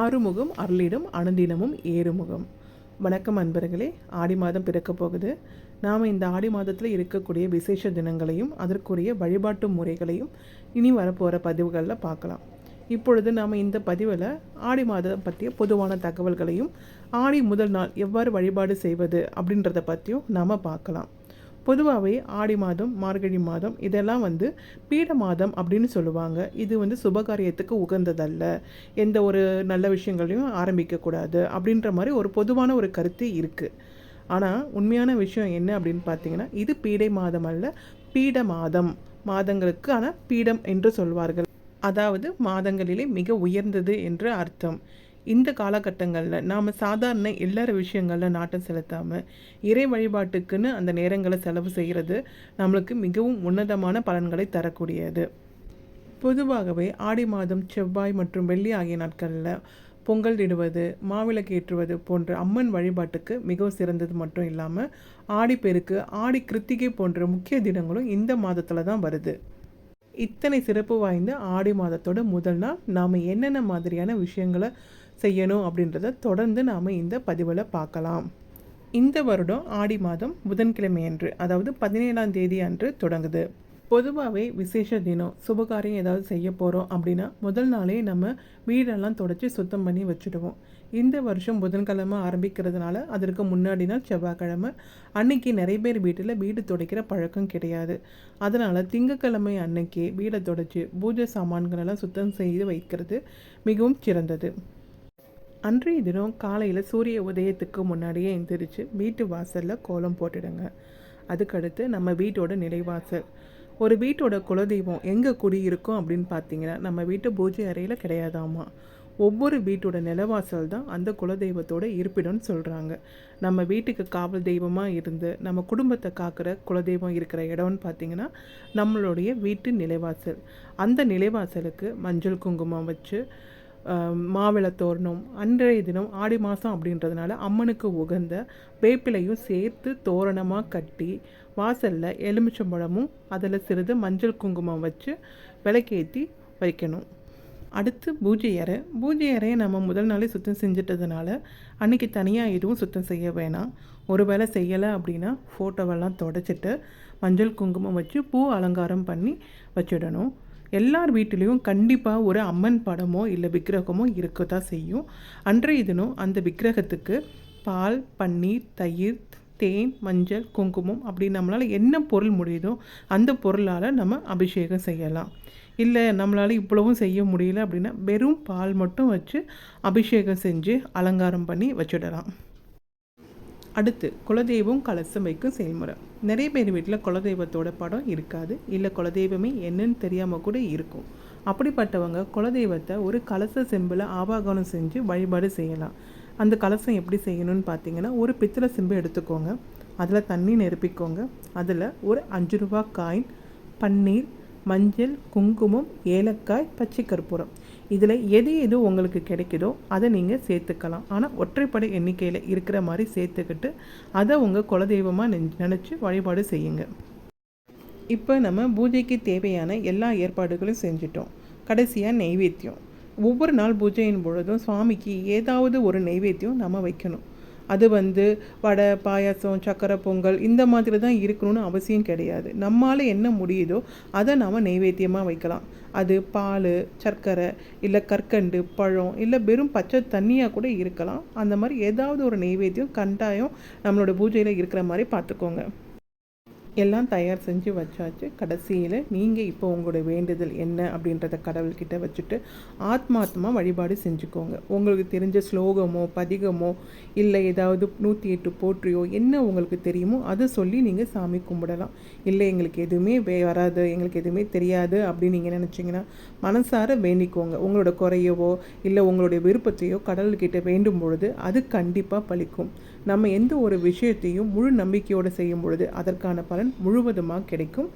ஆறுமுகம் அருளிடும் அனுதினமும் ஏறுமுகம். வணக்கம் அன்பர்களே ஆடி மாதம் பிறக்கப் போகுது. நாம் இந்த ஆடி மாதத்தில் இருக்கக்கூடிய விசேஷ தினங்களையும் அதற்குரிய வழிபாட்டு முறைகளையும் இனி வரப்போகிற பதிவுகளில் பார்க்கலாம். இப்பொழுது நாம் இந்த பதிவில் ஆடி மாதம் பற்றிய பொதுவான தகவல்களையும் ஆடி முதல் நாள் எவ்வாறு வழிபாடு செய்வது அப்படின்றத பற்றியும் நாம் பார்க்கலாம். பொதுவாகவே ஆடி மாதம் மார்கழி மாதம் இதெல்லாம் வந்து பீட மாதம் அப்படின்னு சொல்லுவாங்க. இது வந்து சுபகாரியத்துக்கு உகந்ததல்ல. எந்த ஒரு நல்ல விஷயங்களையும் ஆரம்பிக்கக்கூடாது அப்படின்ற மாதிரி ஒரு பொதுவான ஒரு கருத்து இருக்குது ஆனால் உண்மையான விஷயம் என்ன அப்படின்னு பார்த்தீங்கன்னா இது பீடை மாதம் அல்ல பீட மாதம். மாதங்களுக்கான பீடம் என்று சொல்வார்கள். அதாவது மாதங்களிலே மிக உயர்ந்தது என்று அர்த்தம். இந்த காலகட்டங்களில் நாம் சாதாரண எல்லார விஷயங்களில் நாட்டம் செலுத்தாமல் இறை வழிபாட்டுக்குன்னு அந்த நேரங்களை செலவு செய்கிறது நம்மளுக்கு மிகவும் உன்னதமான பலன்களை தரக்கூடியது. பொதுவாகவே ஆடி மாதம் செவ்வாய் மற்றும் வெள்ளி ஆகிய நாட்களில் பொங்கல் இடுவது மாவிளக்கு ஏற்றுவது போன்ற அம்மன் வழிபாட்டுக்கு மிகவும் சிறந்தது மட்டும் இல்லாமல் ஆடிப்பெருக்கு ஆடி கிருத்திகை போன்ற முக்கிய தினங்களும் இந்த மாதத்தில் தான் வருது. இத்தனை சிறப்பு வாய்ந்த ஆடி மாதத்தோட முதல் நாள் நாம் என்னென்ன மாதிரியான விஷயங்களை செய்யணும் அப்படின்றத தொடர்ந்து நாம் இந்த பதிவில் பார்க்கலாம். இந்த வருடம் ஆடி மாதம் புதன்கிழமை அன்று அதாவது பதினேழாம் தேதி அன்று தொடங்குது. பொதுவாகவே விசேஷ தினம் சுபகாரியம் ஏதாவது செய்ய போகிறோம் அப்படின்னா முதல் நாளே நம்ம வீடெல்லாம் தொடச்சி சுத்தம் பண்ணி வச்சுடுவோம். இந்த வருஷம் புதன்கிழமை ஆரம்பிக்கிறதுனால அதற்கு முன்னாடி நாள் செவ்வாய்க்கிழமை. அன்னைக்கு நிறைய பேர் வீட்டில் வீடு துடைக்கிற பழக்கம் கிடையாது. அதனால் திங்கக்கிழமை அன்னைக்கே வீடை தொடச்சி பூஜை சாமான்களெல்லாம் சுத்தம் செய்து வைக்கிறது மிகவும் சிறந்தது. அன்றைய தினம் காலையில் சூரிய உதயத்துக்கு முன்னாடியே எந்திரிச்சு வீட்டு வாசலில் கோலம் போட்டுடுங்க. அதுக்கடுத்து நம்ம வீட்டோட நிலைவாசல். ஒரு வீட்டோட குலதெய்வம் எங்கே குடியிருக்கும் அப்படின்னு பார்த்தீங்கன்னா நம்ம வீட்டு பூஜை அறையில் கிடையாதாமா? ஒவ்வொரு வீட்டோட நிலவாசல் தான் அந்த குலதெய்வத்தோட இருப்பிடம்னு சொல்கிறாங்க நம்ம வீட்டுக்கு காவல் தெய்வமாக இருந்து நம்ம குடும்பத்தை காக்கிற குலதெய்வம் இருக்கிற இடம்னு பார்த்திங்கன்னா நம்மளுடைய வீட்டு நிலைவாசல். அந்த நிலைவாசலுக்கு மஞ்சள் குங்குமம் வச்சு மாவிளை தோரணம் அன்றைய தினம் ஆடி மாதம் அப்படின்றதுனால அம்மனுக்கு உகந்த வேப்பிலையும் சேர்த்து தோரணமாக கட்டி வாசலில் எலுமிச்சம்பழமும் அதில் சிறிது மஞ்சள் குங்குமம் வச்சு விளக்கேற்றி வைக்கணும். அடுத்து பூஜை அறை. பூஜை அறையை நம்ம முதல் நாளே சுத்தம் செஞ்சிட்டதுனால அன்றைக்கி தனியாக எதுவும் சுத்தம் செய்ய வேணாம். ஒரு வேளை செய்யலை அப்படின்னா ஃபோட்டோவெல்லாம் தொடச்சிட்டு மஞ்சள் குங்குமம் வச்சு பூ அலங்காரம் பண்ணி வச்சிடணும். எல்லார் வீட்டிலையும் கண்டிப்பாக ஒரு அம்மன் படமோ இல்லை விக்கிரகமோ இருக்க தான் செய்யும். அன்றைய தினம் அந்த விக்கிரகத்துக்கு பால் பன்னீர் தயிர் தேன் மஞ்சள் குங்குமம் அப்படி நம்மளால் என்ன பொருள் முடியுதோ அந்த பொருளால் நம்ம அபிஷேகம் செய்யலாம். இல்லை நம்மளால் இவ்வளவும் செய்ய முடியல அப்படின்னா வெறும் பால் மட்டும் வச்சு அபிஷேகம் செஞ்சு அலங்காரம் பண்ணி வச்சிடலாம். அடுத்து குலதெய்வம் கலசம் வைக்கும் செயல்முறை. நிறைய பேர் வீட்டில் குலதெய்வத்தோட படம் இருக்காது. இல்லை குலதெய்வமே என்னன்னு தெரியாமல் கூட இருக்கும். அப்படிப்பட்டவங்க குலதெய்வத்தை ஒரு கலச செம்பில் ஆவாகனம் செஞ்சு வழிபாடு செய்யலாம். அந்த கலசம் எப்படி செய்யணும்னு பார்த்தீங்கன்னா ஒரு பித்தளை செம்பு எடுத்துக்கோங்க. அதில் தண்ணி நிரப்பிக்கோங்க. அதில் ஒரு அஞ்சு ரூபா காயின் பன்னீர் மஞ்சள் குங்குமம் ஏலக்காய் பச்சை கற்பூரம். இதில் எது எது உங்களுக்கு கிடைக்குதோ அதை நீங்கள் சேர்த்துக்கலாம். ஆனால் ஒற்றைப்படை எண்ணிக்கையில் இருக்கிற மாதிரி சேர்த்துக்கிட்டு அதை உங்கள் குலதெய்வமாக நினச்சி வழிபாடு செய்யுங்க. இப்போ நம்ம பூஜைக்கு தேவையான எல்லா ஏற்பாடுகளும் செஞ்சிட்டோம். கடைசியாக நெய்வேத்தியம். ஒவ்வொரு நாள் பூஜையின் பொழுதும் சுவாமிக்கு ஏதாவது ஒரு நெய்வேத்தியம் நம்ம வைக்கணும். அது வந்து வடை பாயாசம் சக்கரை பொங்கல் இந்த மாதிரி தான் இருக்கணும்னு அவசியம் கிடையாது. நம்மளால் என்ன முடியுதோ அதை நாம் நெய்வேத்தியமாக வைக்கலாம். அது பால் சர்க்கரை இல்லை கற்கண்டு பழம் இல்லை வெறும் பச்சை தண்ணியாக கூட இருக்கலாம். அந்த மாதிரி ஏதாவது ஒரு நெய்வேத்தியம் கண்டாயம் நம்மளோட பூஜையில் இருக்கிற மாதிரி பார்த்துக்கோங்க. எல்லாம் தயார் செஞ்சு வச்சாச்சு. கடைசியில் நீங்கள் இப்போ உங்களுடைய வேண்டுதல் என்ன அப்படின்றத கடவுள்கிட்ட வச்சுட்டு ஆத்மாத்மா வழிபாடு செஞ்சுக்கோங்க. உங்களுக்கு தெரிஞ்ச ஸ்லோகமோ பதிகமோ இல்லை ஏதாவது நூற்றி எட்டு போற்றியோ என்ன உங்களுக்கு தெரியுமோ அதை சொல்லி நீங்கள் சாமி கும்பிடலாம். இல்லை எங்களுக்கு எதுவுமே வே வராது எங்களுக்கு எதுவுமே தெரியாது அப்படின்னு நீங்கள் நினச்சிங்கன்னா மனசார வேண்டிக்கோங்க. உங்களோட குறையவோ இல்லை உங்களுடைய விருப்பத்தையோ கடவுள்கிட்ட வேண்டும் பொழுது அது கண்டிப்பாக பலிக்கும். நம்ம எந்த ஒரு விஷயத்தையும் முழு நம்பிக்கையோடு செய்யும் பொழுது அதற்கான பலன் முழுவதுமாக கிடைக்கும்.